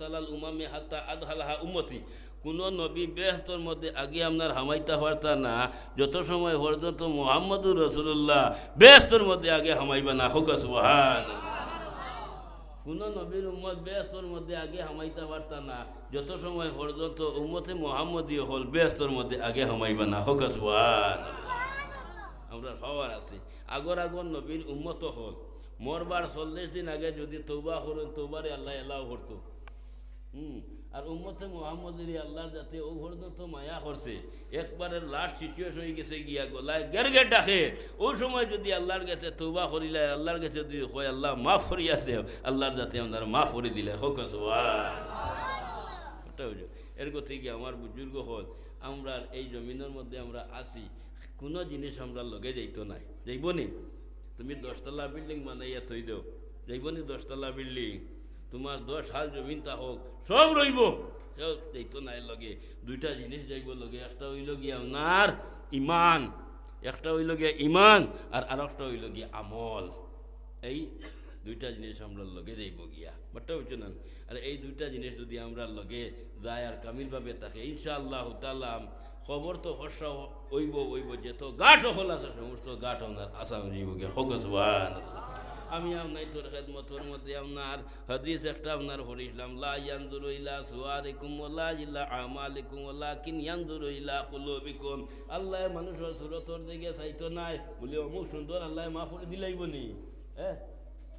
Talal উমামে হাত্তা আদহালাহা উম্মতি। কোনো নবী বেহতর মধ্যে আগে আপনার হামাইতা পারতা না। যত সময় পর্যন্ত মোহাম্মদুর রসুল্লাহ বেহতর মধ্যে আগে হামাইবা না। হোক সুহান কোনো নবীর উম্মত বেহতর মধ্যে আগে হামাইতে পারতা না। যত সময় পর্যন্ত উম্মতে মোহাম্মদীয় হল বেহতর মধ্যে আগে হামাইবা না। হোক সুহান আমরা পাওয়ার আছে। আগর আগর নবীর উম্মত হল। মরবার চল্লিশ দিন আগে যদি তৌবা করেন তৌবারে আল্লাহ এলাও করতো। হুম, আর উম্মতে মোহাম্মদের আল্লাহর যাতে ও তো মায়া করছে। একবারের লাস্ট সিচুয়েশন হয়ে গেছে গিয়া গলায় গের গের ডাকে। ওই সময় যদি আল্লাহর কাছে তৌবা করিলে, আল্লাহর কাছে যদি হয় আল্লাহ মাফ করিয়া দেও, আল্লাহর যাতে আপনার মাফ করে দিলে। হোক ওটা বুঝো এর থেকে আমার বুজুর্গ হল আমরা এই জমিনের মধ্যে আমরা আসি কোনো জিনিস আমরা লগে যাইতো নাই। যাইব নি? তুমি দশতলা বিল্ডিং বানাইয়া থই দেও। যাইব নি দশতলা বিল্ডিং? তোমার দশ হাল জমিনটা হোক, সব রইব। সব যাইতো নাই লগে, দুইটা জিনিস যাইব লগে, একটা হইল গিয়া আপনার ইমান, একটা হইল গিয়া ইমান, আর আর একটা হইল গিয়া আমল। এই দুইটা জিনিস আমরা লগে যাইব গিয়া বাট্টা হইছো না? আর এই দুইটা জিনিস যদি আমরা লগে যায় আর কামিলভাবে থাকে, ইনশাআল্লাহ তালাম খবর তো হর্ষা ওইব ওইব যেত গাঠ হল আছে, সমস্ত গাঠ আপনার আসাম যাইব গিয়া ফোকাস আমি আপনার তোর খেদমতর মধ্যে আপনার হাদিস একটা আপনার হরিসলাম লা ইয়ানজুরু ইলা সুয়ারিকুম ওয়ালা ইলা আমালিকুম ওয়ালা কিন ইয়ানজুরু ইলা কুলুবিকুম। আল্লাহ মানুষের সুরতর দিকে চাইতো নাই, বলে অমুক সুন্দর আল্লাহ মাফ করে দিলাইব নি। হ্যাঁ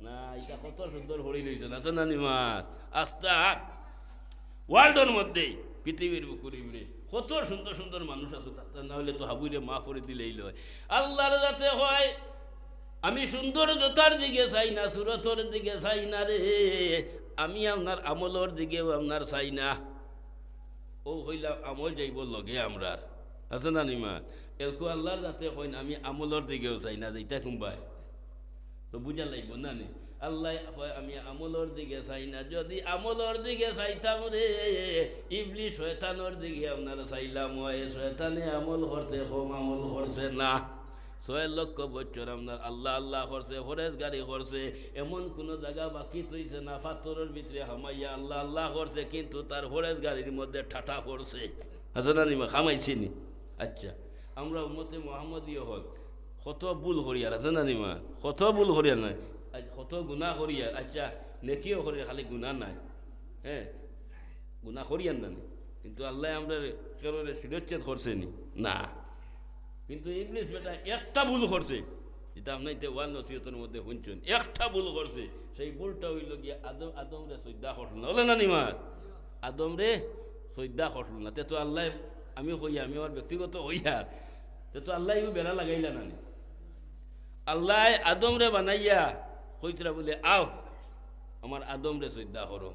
না, এটা কত সুন্দর হরি লইছে না জানা নিমা আস্তা। ওয়ার্ল্ডের মধ্যে, পৃথিবীর বুকুরি কত সুন্দর সুন্দর মানুষ আছে না হলে তো হাবুরে মাফ করে দিলেই লয়। আল্লাহর যাতে হয় আমি সুন্দর জোতার দিকে চাই না সুরতর দিকে চাই না রে। আমি আপনার আমলর দিকেও আপনার চাই না। ও হইলাম আমল যাইব লগে আমরার। আছে না নিমা এলকু আল্লাহর যাতে হয় না, আমি আমলর দিকেও চাই না যেটা কুম্বাই তো বুঝা লাগব না নি? আল্লাহ আমি আমলর দিকে চাই না, যদি আমলর দিকে চাইতাম রে ইবলি শয়তানোর দিকে আপনার চাইলাম হয়। শয়তানে আমল করতে কম আমল করছে না। ছয় লক্ষ বছর আপনার আল্লাহ আল্লাহ করছে হরেজ গাড়ি করছে, এমন কোনো জায়গা বাকি তৈছে না, পাথরের ভিতরে হামাইয়া আল্লাহ আল্লাহ করছে, কিন্তু তার হরেজ গাড়ির মধ্যে ঠাটা পড়ছে। আচ্ছা না নিমা আচ্ছা আমরা উম্মতে মোহাম্মদীয় হল কত ভুল করিয়ার আছে না নিমা কত ভুল করিয়ার নাই? কত গুণা করিয়ার আচ্ছা নেকিও করিয়ার খালি গুণা নাই। হ্যাঁ গুণা করিয়ার না কিন্তু আল্লাহ আমরা কেন সুরচ্ছেদ করছে নি? না। কিন্তু ইংলিশ বেটা একটা ভুল করছে। যেটা আপনি ওয়ান নসিহতের মধ্যে শুনছেন, একটা ভুল করছে। সেই ভুলটা হইল গিয়ে আদম আদম রে সৈদ্যা খসল না। হলে না নিমা আদম রে সৈদ্যা খসল না। তে তো আল্লাহ আমি হইয়া আমি আমার ব্যক্তিগত হইয়া তে তো আল্লাহ বেড়া লাগাইলা না আল্লাহ আদম রে বানাইয়া কইতরা বলে, আও, আমার আদম রে সৈদ্যা করো।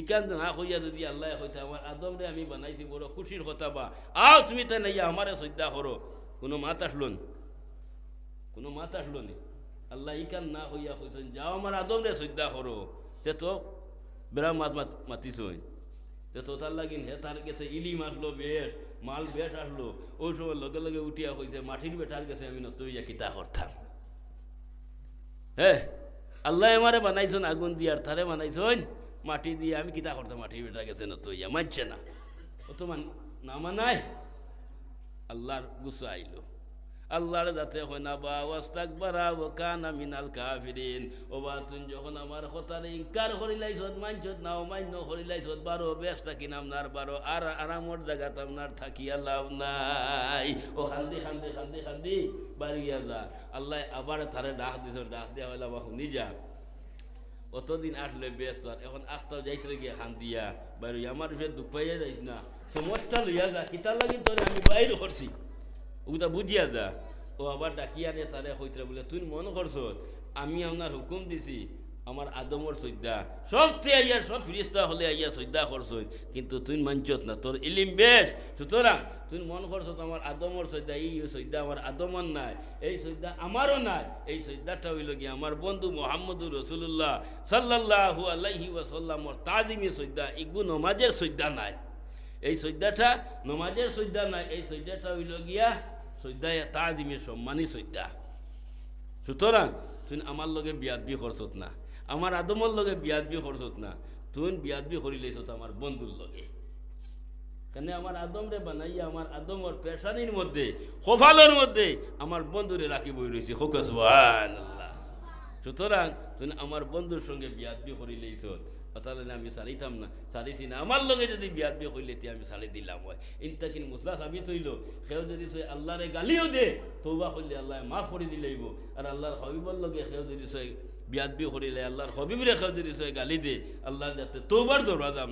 ইকান না হইয়া যদি আল্লাহ হইতে আমার আদম রে আমি বানাইছি, বড় খুশির কথা বা। আও, তুমি তাই নাইয়া আমারে সৈদ্যা করো। কোনো মাত আসলো না? কোনো মাত আসলো নি? আল্লাহ ইকান না হইয়া কইছেন, যাও আমার আদম রে সৈদ্যা করো। তে তো বেড়া মাত মাতিস তে তো তার লাগিন হে তার গেছে ইলিম আসলো, বেশ, মাল বেশ আসলো। ওই সময় লগে লগে উঠিয়া কইছে, মাটির বেটার গেছে আমি নত ইয়া কিতা করতাম? হ্যাঁ আল্লাহ আমারে বানাইছেন আগুন দিয়ার তারে বানাইছেন মাটি দিয়ে, আমি কিতা করতাম? মাটির বেটা গেছে নত ইয়া মানছে না। ও মান না মানায়। আল্লাহর গুসা আইলো। আল্লাহর যাতে হয় না, বা ওয়াস্তাক বারা ও কানা মিনাল কাফিরিন। ও বা তুই যখন আমার কথার ইনকার করিলাই সদ মানছত না, ও মান্য করিলাই সদ বারো বেশ থাকি নামনার বারো, আর আরামর জায়গাত আপনার থাকি আল্লাহ নাই। ও খান্দি খান্দি খান্দি খান্দি বাড়িয়া যা। আল্লাহ আবার তারে ডাক দিছ, ডাক দেওয়া হইলে আমার শুনি যা। অতদিন আসলে ব্যস্ত এখন আটটাও যাইতে গিয়া খান্দিয়া বাড়ি আমার ফের দুঃখ পাইয়া যাইস না। সমস্যা লইয়া যা কিতার লাগি তোরে আমি বাইর করছি ওটা বুঝিয়া যা ও আবার ডাকিয়া রে তারে হইতরা বলে, তুই মন করছ আমি আপনার হুকুম দিছি আমার আদমর সৈদ্যা সব তুই আইয়া সব ফিরিস্তা হলে আইয়া সৈদ্যা করছ কিন্তু তুই মানছত না তোর ইলিম বেশ সুতরাং তুই মন করছ আমার আদমর সৈদ্যা এই সৈদ্যা আমার আদমর নাই, এই সৈদ্যা আমারও নাই, এই সৈদ্যাটা হইল গিয়ে আমার বন্ধু মোহাম্মদুর রসুল্লাহ সাল্লাহু আল্লাহি ওয়াসাল্লামর তাজিমি সৈদ্যা ইগু নমাজের সৈদ্যা নাই। এই সৈদ্যাটা নমাজের সৈদ্যা নাই এই সৈদ্যাটা হইল গিয়া সৈদ্যা তাজিমি সম্মানী সৈদ্যা। সুতরাং তুই আমার লগে বিয়াদ বি করছত না, আমার আদমর লগে বিয়াদ বি করছত না, তুই বিয়াদবি করি লাইছ তো আমার বন্ধুর লগে। কেন আমার আদম রে বানাইয়া আমার আদমর পেশানির মধ্যে কপালের মধ্যে আমার বন্ধুরে রাখি বই রয়েছে হোক আল্লাহ সুতরাং তুমি আমার বন্ধুর সঙ্গে বিয়াদবি করি লাইছ তাহলে আমি সারিতাম না। সারিছি না আমার লগে যদি বিয়াদবি করিলে তে আমি সারি দিলাম হয়। ইনটা কিন মুসলা সাবিত হইল, সেও যদি সে আল্লাহরে গালিও দে তৌবা করলে আল্লাহ মাফ করে দিলেইব আর আল্লাহর হবিবর লগে সেও যদি সে বিয়াদবি করিলে, আল্লাহর হবিবরে সেও যদি সে গালি দে, আল্লাহর যাতে তৌবার দরওয়াজা